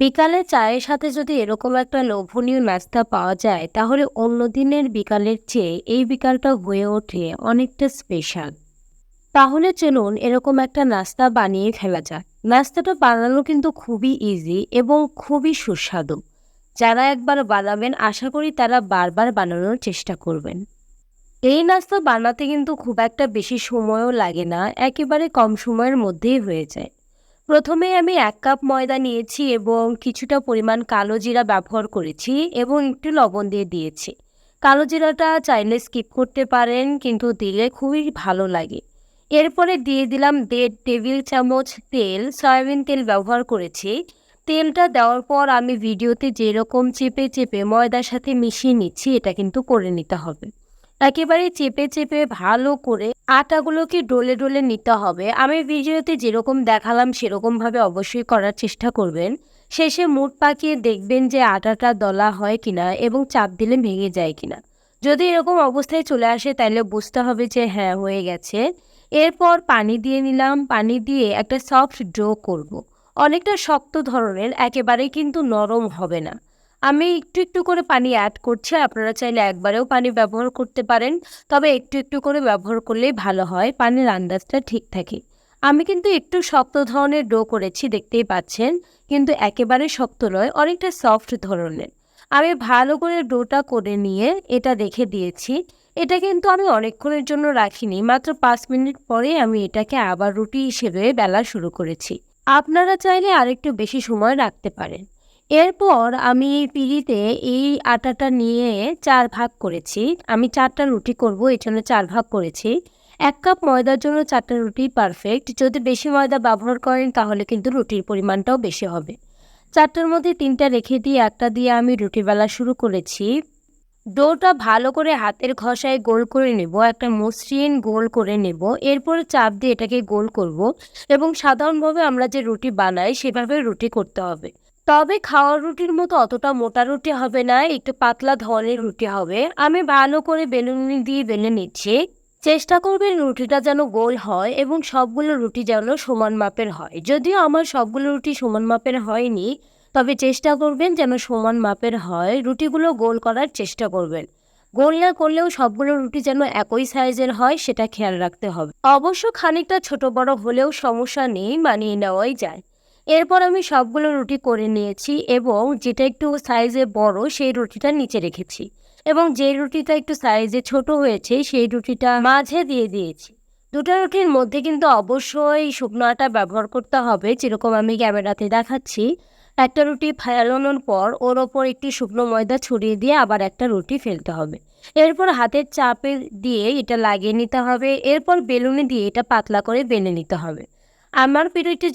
বিকালে চায়ের সাথে যদি এরকম একটা লোভনীয় নাস্তা পাওয়া যায়, তাহলে অন্য দিনের বিকালের চেয়ে এই বিকালটা হয়ে ওঠে অনেকটা স্পেশাল তাহলে চলুন এরকম একটা নাস্তা বানিয়ে ফেলা যাক। নাস্তাটা বানানো কিন্তু খুবই ইজি এবং খুবই সুস্বাদু। যারা একবার বানাবেন, আশা করি তারা বারবার বানানোর চেষ্টা করবেন। এই নাস্তা বানাতে কিন্তু খুব একটা বেশি সময়ও লাগে না, একেবারে কম সময়ের মধ্যেই হয়ে যায়। প্রথমে আমি এক কাপ ময়দা নিয়েছি এবং কিছুটা পরিমাণ কালো জিরা ব্যবহার করেছি এবং একটু লবণ দিয়ে দিয়েছি। কালো জিরাটা চাইলে স্কিপ করতে পারেন, কিন্তু দিলে খুবই ভালো লাগে। এরপরে দিয়ে দিলাম দেড় টেবিল চামচ তেল, সয়াবিন তেল ব্যবহার করেছি। তেলটা দেওয়ার পর আমি ভিডিওতে যেরকম চেপে চেপে ময়দার সাথে মিশিয়ে নিচ্ছি, এটা কিন্তু করে নিতে হবে। একেবারে চেপে চেপে ভালো করে আটাগুলোকে ডলে ডলে নিতে হবে। আমি ভিডিওতে যেরকম দেখালাম, সেরকমভাবে অবশ্যই করার চেষ্টা করবেন। শেষে মুঠ পাকিয়ে দেখবেন যে আটাটা দলা হয় কিনা এবং চাপ দিলে ভেঙে যায় কিনা। যদি এরকম অবস্থায় চলে আসে, তাহলে বুঝতে হবে যে হ্যাঁ হয়ে গেছে। এরপর পানি দিয়ে নিলাম। পানি দিয়ে একটা সফট ডো করব। অনেকটা শক্ত ধরনের একেবারে কিন্তু নরম হবে না। আমি একটু একটু করে পানি অ্যাড করছি, আপনারা চাইলে একবারেও পানি ব্যবহার করতে পারেন, তবে একটু একটু করে ব্যবহার করলেই ভালো হয়, পানির আন্দাজটা ঠিক থাকে। আমি কিন্তু একটু শক্ত ধরনের ডো করেছি, দেখতেই পাচ্ছেন, কিন্তু একেবারে শক্ত নয়, অনেকটা সফট ধরনের। আমি ভালো করে ডোটা করে নিয়ে এটা রেখে দিয়েছি। এটা কিন্তু আমি অনেকক্ষণের জন্য রাখিনি, মাত্র পাঁচ মিনিট পরে আমি এটাকে আবার রুটি হিসেবে বেলা শুরু করেছি। আপনারা চাইলে আরেকটু বেশি সময় রাখতে পারেন। এরপর আমি এই পিঁড়িতে এই আটাটা নিয়ে চার ভাগ করেছি। আমি চারটা রুটি করব, এই জন্য চার ভাগ করেছি। এক কাপ ময়দার জন্য চারটা রুটি পারফেক্ট যদি বেশি ময়দা ব্যবহার করেন, তাহলে কিন্তু রুটির পরিমাণটাও বেশি হবে। চারটার মধ্যে তিনটা রেখে দিয়ে একটা দিয়ে আমি রুটি বেলা শুরু করেছি। ডোটা ভালো করে হাতের ঘষায় গোল করে নেব, একটা মসৃণ গোল করে নেব, এরপরে চাপ দিয়ে এটাকে গোল করব এবং সাধারণভাবে আমরা যে রুটি বানাই সেভাবে রুটি করতে হবে। তবে খাওয়ার রুটির মতো অতটা মোটা রুটি হবে না, একটু পাতলা ধরনের রুটি হবে। আমি ভালো করে বেলুনি দিয়ে বেলে নিচ্ছি। চেষ্টা করবেন রুটিটা যেন গোল হয় এবং সবগুলো রুটি যেন সমান মাপের হয়। যদিও আমার সবগুলো রুটি সমান মাপের হয়নি তবে চেষ্টা করবেন যেন সমান মাপের হয়। রুটিগুলো গোল করার চেষ্টা করবেন। গোল না করলেও সবগুলো রুটি যেন একই সাইজের হয়, সেটা খেয়াল রাখতে হবে। অবশ্য খানিকটা ছোট বড় হলেও সমস্যা নেই, মানিয়ে নেওয়াই যায়। এরপর আমি সবগুলো রুটি করে নিয়েছি এবং যেটা একটু সাইজে বড়, সেই রুটিটা নিচে রেখেছি এবং যে রুটিটা একটু সাইজে ছোট হয়েছে, সেই রুটিটা মাঝে দিয়ে দিয়েছি। দুটো রুটির মধ্যে কিন্তু অবশ্যই শুকনো আটা ব্যবহার করতে হবে, যেরকম আমি ক্যামেরাতে দেখাচ্ছি। একটা রুটি ফেলানোর পর ওর ওপর একটি শুকনো ময়দা ছড়িয়ে দিয়ে আবার একটা রুটি ফেলতে হবে। এরপর হাতের চাপে দিয়ে এটা লাগিয়ে নিতে হবে। এরপর বেলুনে দিয়ে এটা পাতলা করে বেলে নিতে হবে। আমার পিঁড়িটি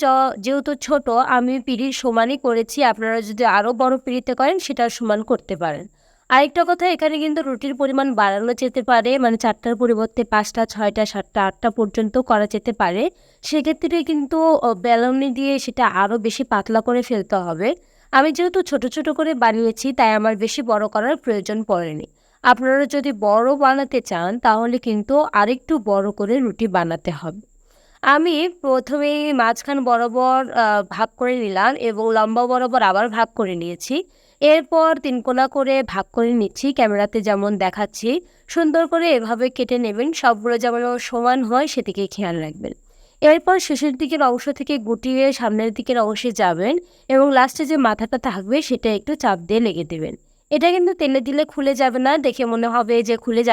যেহেতু ছোট, আমি পিঁড়ির সমানই করেছি। আপনারা যদি আরও বড় পিঁড়িতে করেন, সেটা সমান করতে পারেন। আরেকটা কথা, এখানে কিন্তু রুটির পরিমাণ বাড়ানো যেতে পারে মানে চারটার পরিবর্তে পাঁচটা, ছয়টা, সাতটা, আটটা পর্যন্ত করা যেতে পারে। সেক্ষেত্রে কিন্তু বেলুনি দিয়ে সেটা আরও বেশি পাতলা করে ফেলতে হবে। আমি যেহেতু ছোট ছোট করে বানিয়েছি, তাই আমার বেশি বড় করার প্রয়োজন পড়েনি। আপনারা যদি বড় বানাতে চান, তাহলে কিন্তু আরেকটু বড় করে রুটি বানাতে হবে। আমি প্রথমে মাঝখান বরাবর ভাগ করে নিলাম এবং লম্বা বরাবর আবার ভাগ করে নিয়েছি। এরপর তিন কোনা করে ভাগ করে নিচ্ছি ক্যামেরাতে যেমন দেখাচ্ছি। সুন্দর করে এভাবে কেটে নেবেন, সবগুলো যেমন সমান হয় সেদিকে খেয়াল রাখবেন। এরপর শেষের দিকের অংশ থেকে গুটিয়ে সামনের দিকের অংশে যাবেন এবং লাস্টে যে মাথাটা থাকবে সেটা একটু চাপ দিয়ে লেগে দেবেন। এটা কিন্তু তেলে দিলে খুলে যাবে না, দেখে মনে হবে যে খুলে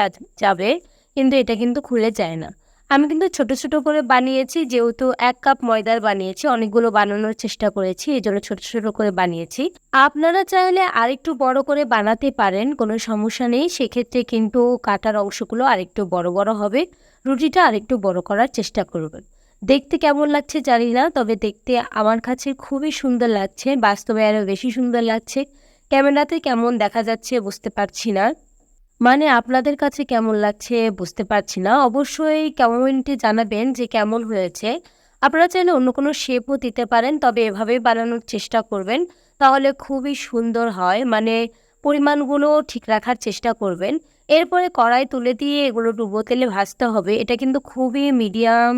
যাবে, কিন্তু এটা কিন্তু খুলে যায় না। আমি কিন্তু ছোট ছোট করে বানিয়েছি, যেহেতু এক কাপ ময়দার বানিয়েছি, অনেকগুলো বানানোর চেষ্টা করেছি, এই জন্য ছোট ছোট করে বানিয়েছি। আপনারা চাইলে আরেকটু বড় করে বানাতে পারেন, কোনো সমস্যা নেই, সেক্ষেত্রে কিন্তু কাটার অংশগুলো আরেকটু বড় বড় হবে। রুটিটা আরেকটু বড় করার চেষ্টা করবেন। দেখতে কেমন লাগছে জানি না, তবে দেখতে আমার কাছে খুবই সুন্দর লাগছে, বাস্তবে আরও বেশি সুন্দর লাগছে। ক্যামেরাতে কেমন দেখা যাচ্ছে বুঝতে পারছি না। মানে আপনাদের কাছে কেমন লাগছে বুঝতে পারছি না। অবশ্যই কমেন্টে জানাবেন যে কেমন হয়েছে। আপনারা চাইলে অন্য কোনো শেপও দিতে পারেন, তবে এভাবেই বানানোর চেষ্টা করবেন। তাহলে খুবই সুন্দর হয় মানে পরিমাণগুলো ঠিক রাখার চেষ্টা করবেন। এরপরে কড়াই তুলে দিয়ে এগুলো ডুবো তেলে ভাজতে হবে। এটা কিন্তু খুবই মিডিয়াম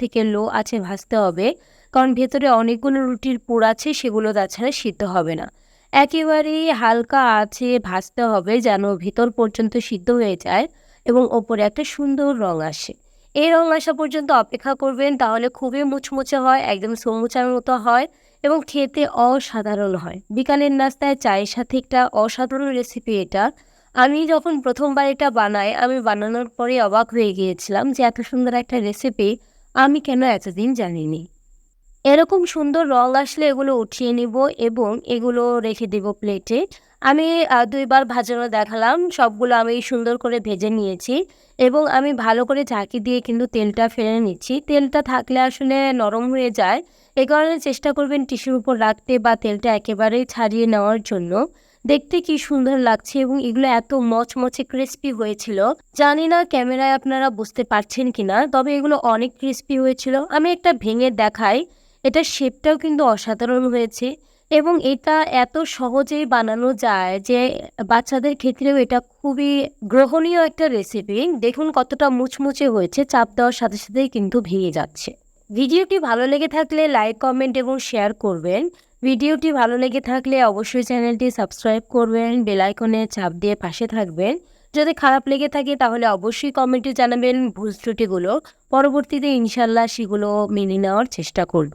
থেকে লো আছে ভাজতে হবে। কারণ ভেতরে অনেকগুলো রুটির পুর আছে, সেগুলো তাছাড়া সিদ্ধ হবে না। একেবারেই হালকা আছে ভাজতে হবে যেন ভেতর পর্যন্ত সিদ্ধ হয়ে যায় এবং ওপরে একটা সুন্দর রং আসে। এই রং আসা পর্যন্ত অপেক্ষা করবেন, তাহলে খুবই মুচমুচে হয়, একদম সমুচার মতো হয় এবং খেতে অসাধারণ হয়। বিকালের নাস্তায় চায়ের সাথে একটা অসাধারণ রেসিপি এটা। আমি যখন প্রথমবার এটা বানাই, আমি বানানোর পরে অবাক হয়ে গিয়েছিলাম যে এত সুন্দর একটা রেসিপি আমি কেন এতদিন জানিনি। এরকম সুন্দর রং আসলে এগুলো উঠিয়ে নিব এবং এগুলো রেখে দেব প্লেটে আমি দুইবার ভাজানো দেখালাম, সবগুলো আমি সুন্দর করে ভেজে নিয়েছি এবং আমি ভালো করে ঝাঁকি দিয়ে কিন্তু তেলটা ফেলে নিচ্ছি। তেলটা থাকলে আসলে নরম হয়ে যায়, এ কারণে চেষ্টা করবেন টিস্যুর উপর রাখতে বা তেলটা একেবারেই ছাড়িয়ে নেওয়ার জন্য। দেখতে কি সুন্দর লাগছে এবং এগুলো এত মচমচে ক্রিস্পি হয়েছিল, জানি না ক্যামেরায় আপনারা বুঝতে পারছেন কিনা, তবে এগুলো অনেক ক্রিস্পি হয়েছিল। আমি একটা ভেঙে দেখাই এটার শেপটাও কিন্তু অসাধারণ হয়েছে এবং এটা এত সহজেই বানানো যায় যে বাচ্চাদের ক্ষেত্রেও এটা খুবই গ্রহণীয় একটা রেসিপি দেখুন কতটা মুচমুচে হয়েছে, চাপ দেওয়ার সাথে সাথেই কিন্তু ভেঙে যাচ্ছে। ভিডিওটি ভালো লেগে থাকলে লাইক কমেন্ট এবং শেয়ার করবেন। ভিডিওটি ভালো লেগে থাকলে অবশ্যই চ্যানেলটি সাবস্ক্রাইব করবেন বেল আইকনে চাপ দিয়ে পাশে থাকবেন। যদি খারাপ লেগে থাকে তাহলে অবশ্যই কমেন্টে জানাবেন ভুল ত্রুটিগুলো। পরবর্তীতে ইনশাল্লাহ সেগুলো মেনে নেওয়ার চেষ্টা করব।